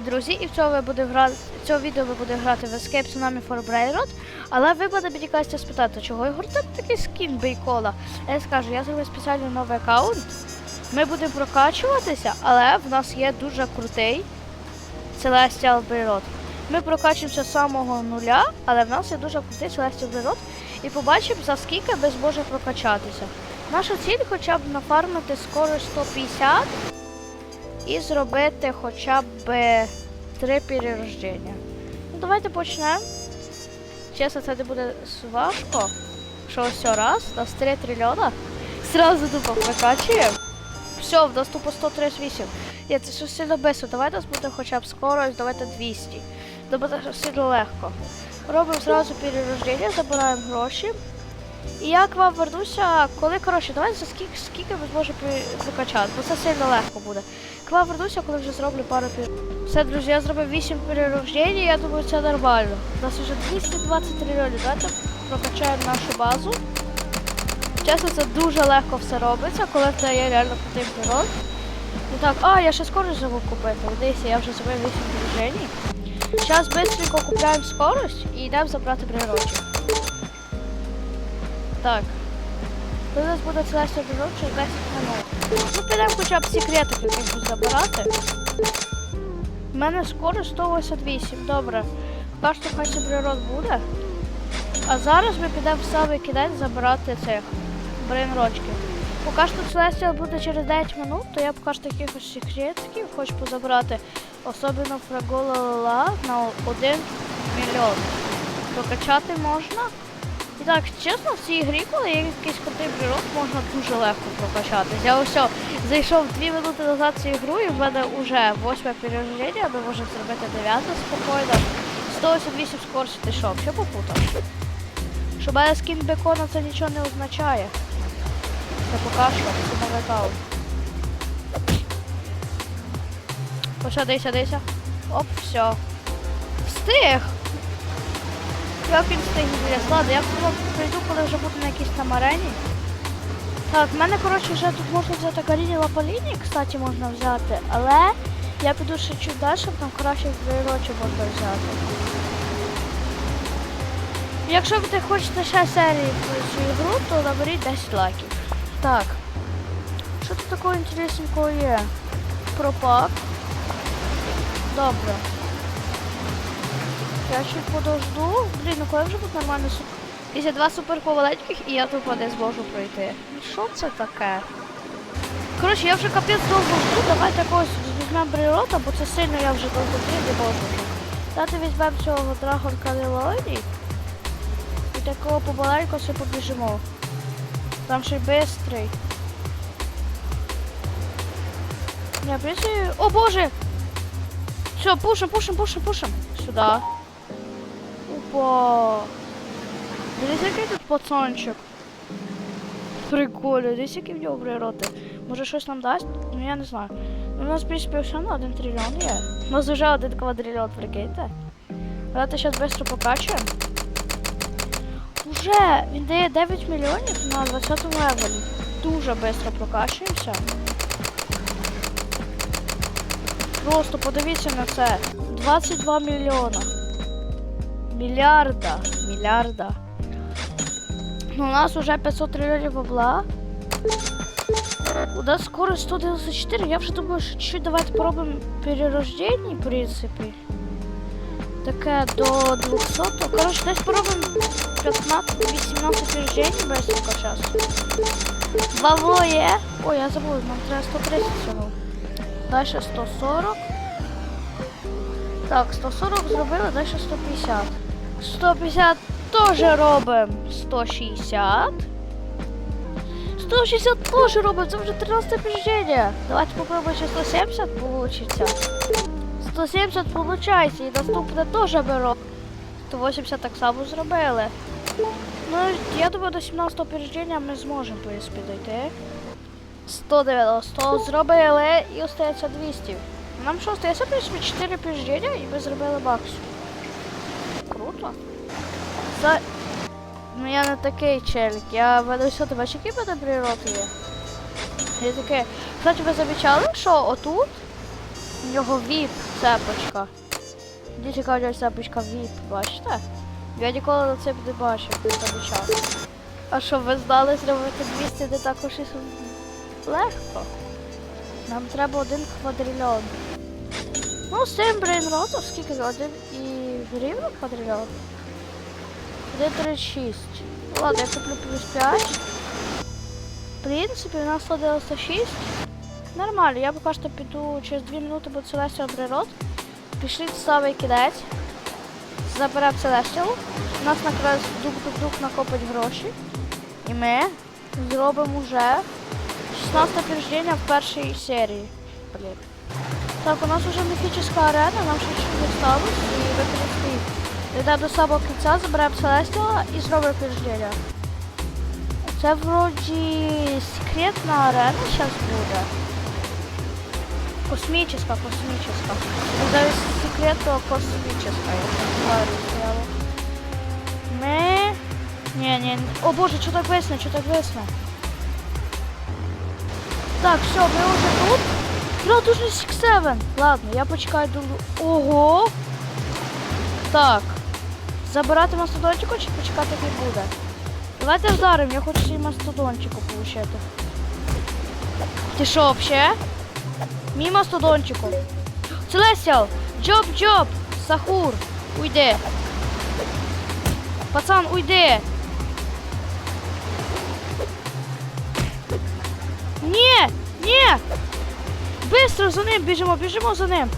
Друзі, і в цьому буде грати в цьому відео ви буде грати в Escape Tsunami for Brainrot, але ви будете мені спитати, чого Ігор там такий скін бейкола. Я скажу, я зробив спеціальний новий аккаунт. Ми будемо прокачуватися, але в нас є дуже крутий Celestial Brainrot. Ми прокачуємося з самого нуля, але в нас є дуже крутий Celestial Brainrot і побачимо, за скільки ми зможемо прокачатися. Наша ціль хоча б нафармити скоро 150 і зробити хоча б три перерождення. Ну, давайте почнемо. Чесно, це не буде важко. Що ось раз, у нас 3 трильйона. Сразу тупо прокачуємо. Все, в нас тупо 138. Ні, це щось сильно бисо. Давайте у нас буде хоча б скорость, давайте 200. Це буде сильно легко. Робимо зразу перерождення, забираємо гроші. І я к вам вернуся, коли коротше, давайте за скільки, скільки ми зможемо пі- прокачати, бо це сильно легко буде. К вам вернуся, коли вже зроблю пару пір. Все, друзі, я зробив 8 перерождень, я думаю, це нормально. У нас вже 220 трильйонів. Давайте прокачаємо нашу базу. Чесно, це дуже легко все робиться, коли тебе є реально крутий пірот. Ну так, а, я ще скорость забув купити. Дивіться, я вже зробив 8 перерождень. Зараз швидко купляємо скорость і йдемо забрати природчик. Так. Коли у буде целесний природ через 10 минут. Ну, підемо хоча б секретик якийсь забирати. У мене скоро 188, добре. Поки що хай природ буде. А зараз ми підемо в самий кінець забирати цих брейнрочків. Поки що Celestial буде через 9 минут, то я поки що якихось секретиків хочу позабрати. Особливо фрагола на 1 мільйон. Прокачати можна. І так, чесно, в цій грі, коли є якийсь крутий природ, можна дуже легко прокачатись. Я ось зайшов 2 минути назад в цю ігру і в мене вже 8 перерождення, ми можемо зробити 9 спокійно. 188 скорості, ти що, що попутав? Що мене скін бекона це нічого не означає. Це поки що, це. Ось, дися, дися. Оп, все. Встиг! Як він встиг відліз? Ладно, я прийду, коли вже буду на якійсь там арені. Так, в мене, коротше, вже тут можна взяти Каріні Лапаліні, кстати, можна взяти, але я піду ще чуть далі, там краще вирочі можна взяти. Якщо ви хочете ще серії про цю ігру, то наберіть 10 лайків. Так. Що тут такого інтересненького є? Пропак. Добре. Я чуть подожду. Блін, ну коли вже буде нормально суп. Після два суперповаленьких і я тупо не зможу пройти. Що це таке? Коротше, я вже капець довго жду, давайте якогось візьмемо природа, бо це сильно я вже довго не можу. Давайте візьмемо цього Драгон Калілоні. І такого помаленьку все побіжимо. Там ще й бистрий. Не, в. О боже! Все, пушим, пушим, пушим, пушим. Сюда. Опа. Дивись, який тут пацанчик. Прикольно, дивись, які в нього природи. Може щось нам дасть? Ну я не знаю. Ну, у нас, в принципі, все на один трильйон є. У нас вже один квадрильйон, прикиньте. Давайте зараз швидко покачуємо. Уже він дає 9 мільйонів на 20 левелі. Дуже швидко прокачуємося. Просто подивіться на це. 22 мільйона. Мільярда. Мільярда. Ну, у нас уже 500 трильйонів бабла. У нас скоро 194. Я вже думаю, що чуть давайте поробимо перерождення, в принципі. Таке до 200. Коротше, десь поробимо 15-18 перерождень быстренько зараз. Бабло є. Ой, я забув, нам треба 130 всього. Далі 140. Так, 140 зробили, далі 150. 150 теж робимо 160. 160 теж робимо, це вже 13 переження. Давайте попробуємо ще 170 получиться. 170 виходить, і наступне теж беремо. 180 так само зробили. Ну, я думаю, до 17 переження ми зможемо, в принципі, дойти. 190 зробили і остається 200. Нам остається, в принципі, 4 переження і ми зробили максимум. Круто. За... Ну я не такий челік, я веду бачиш, який в мене є? Я таке. Кстати, ви замічали, що отут У нього віп цепочка. Діти кажуть, цепочка віп, бачите? Я ніколи на це не бачив, не помічав. А що, ви знали зробити 200 не також і легко? Нам треба один квадрильон. Ну, з цим брейнротом скільки? Один і гривень квадрильон? 1,36. Ладно, я куплю плюс 5. В принципі, у нас 196. Нормально, я поки що піду через 2 минути буде Celestial Брейрот. Пішли в самий кінець. Заберемо Celestial. У нас якраз дук-дук-дук накопить гроші. І ми зробимо вже 16 підтвердження в першій серії. Блін. Так, у нас вже міфічна арена, нам ще не сталося і використати. Йдемо до самого кінця, заберемо Celestial і зробимо підтвердження. Це вроді секретна арена зараз буде. Космическая, космическая. Зараз секретно космическая. Ладно, стояло. Ми... Не, не. О боже, что так весно, что так весно. Так, все, ми вже тут. Радужний Seven. Ладно, я почекаю до... Ого! Так. Забирати мастодончику чи почекати який буде? Давайте вдаримо, я хочу свій мастодончику получити. Ти що, вообще? Мій мастодончику. Целесіал! Джоб, джоб! Сахур! Уйди! Пацан, уйди! Ні! Ні! Бистро за ним біжимо, біжимо за ним!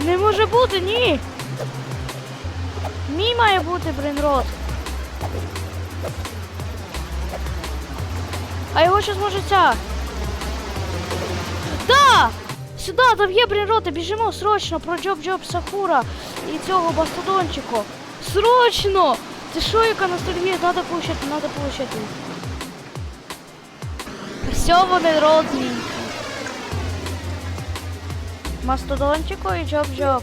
Не може бути, ні! Мій має бути брейнрот. А його щось може ця. Да! Сюди, там є брейнроти, біжимо срочно про Джоб Джоб Сахура і цього бастодончику. Срочно! Ти що, яка ностальгія? Надо получити, надо получити. Все вони родні. Мастодончику і Джоб Джоб.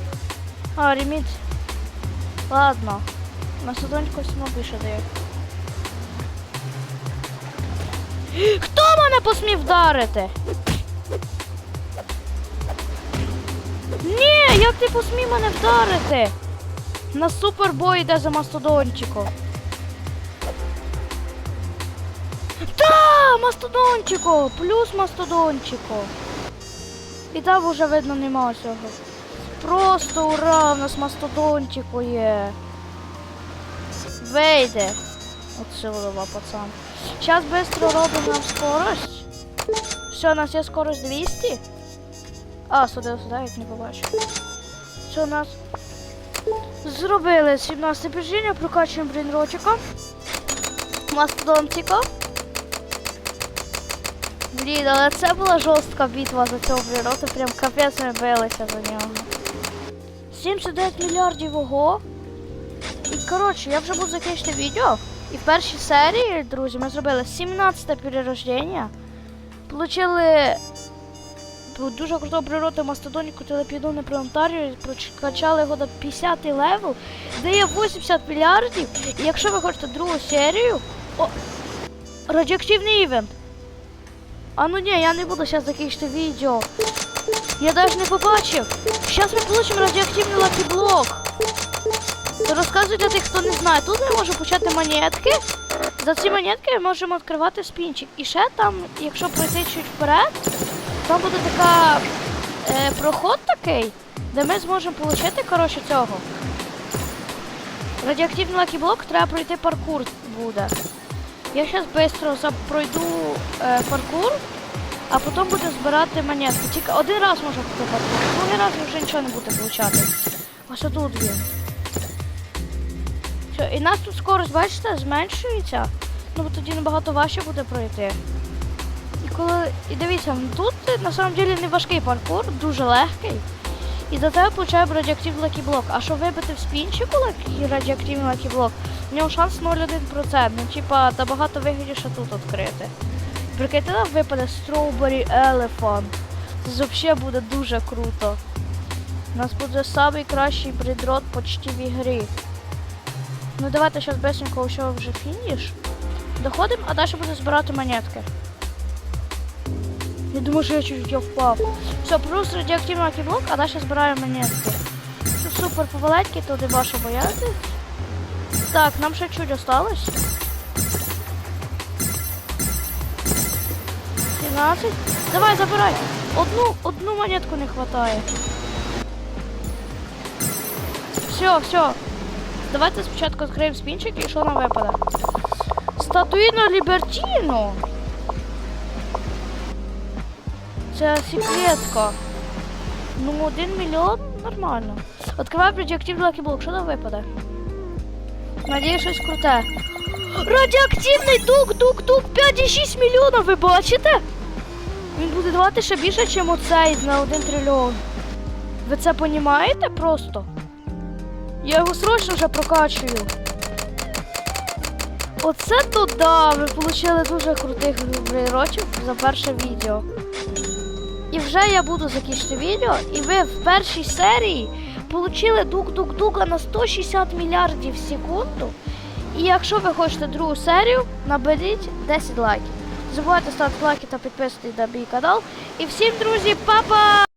А, реміт. Ладно. Мастодончику всьому більше дає. Хто мене посмів вдарити? Ні, як ти посмів мене вдарити? На супербой йде за мастодончику. Та, мастодончику! Плюс мастодончику. І там вже видно нема цього. Просто ура, у нас мастодончику є. Вийде. Отсюда, пацан. Сейчас быстро робимо нам скорость. Все, у нас є скорость 200. А, сюди, сюди, як не побачу. Все, у нас зробили 17 біжіння, прокачуємо брейнротика. Мастодонтика. Блін, але це була жорстка битва за цього брейнрота, прям капець ми билися за нього. 79 мільярдів ого. І коротше, я вже буду закінчити відео. І в першій серії, друзі, ми зробили 17 перерождення. Получили дуже крутого природу мастодоніку телепіду на планетарію, прокачали його до 50 левел, дає 80 мільярдів. І якщо ви хочете другу серію. О! Радіоактивний івент. А ну ні, я не буду зараз закінчити відео. Я навіть не побачив. Зараз ми получимо радіоактивний лакіблок. Розказую для тих, хто не знає. Тут ми можемо почати монетки. За ці монетки ми можемо відкривати спінчик. І ще там, якщо пройти чуть вперед, там буде така е, проход такий, де ми зможемо отримати коротше, цього. Радіоактивний лакіблок треба пройти паркур буде. Я зараз швидко пройду е, паркур, а потім буду збирати монетки. Тільки один раз можна пройти паркур, другий раз вже нічого не буде получати. Ось тут він. Все, і нас тут скорость, бачите, зменшується. Ну, бо тоді набагато важче буде пройти. І коли. І дивіться, тут на самом деле не важкий паркур, дуже легкий. І до тебе получаємо радіоактивний лакіблок. А щоб вибити в спінчику лакі- радіоактивний лакіблок, в нього шанс 0,1%. Ну, типа, набагато вигідніше тут відкрити. Прикиньте, нам випаде Strawberry Elephant. Це взагалі буде дуже круто. У нас буде найкращий бридрот почти в ігрі. Ну давайте зараз бесенько ще вже фініш. Доходимо, а далі буду збирати монетки. І думаю, що я чуть я впав. Все, плюс радіоактивний блок, а далі збираємо монетки. Супер поваленький, туди ваша бояти. Так, нам ще чуть осталось. 17. Давай, забирай. Одну, одну монетку не хватає. Все, все. Давайте спочатку відкриємо спінчик і що нам випаде. Статуїна Лібертіно. Це секретка. Ну, один мільйон нормально. Відкриваємо радіоактивний лакіблок, що нам випаде? Надіюсь, щось круте. Радіоактивний дук, дук, дук, 5,6 мільйонів, ви бачите? Він буде давати ще більше, ніж оцей на 1 трильйон. Ви це понімаєте просто? Я його срочно вже прокачую. Оце то да, ви отримали дуже крутих рочів за перше відео. І вже я буду закінчити відео, і ви в першій серії отримали дук-дук-дука на 160 мільярдів в секунду. І якщо ви хочете другу серію, наберіть 10 лайків. Не забувайте ставити лайки та підписуватись на мій канал. І всім, друзі, па-па!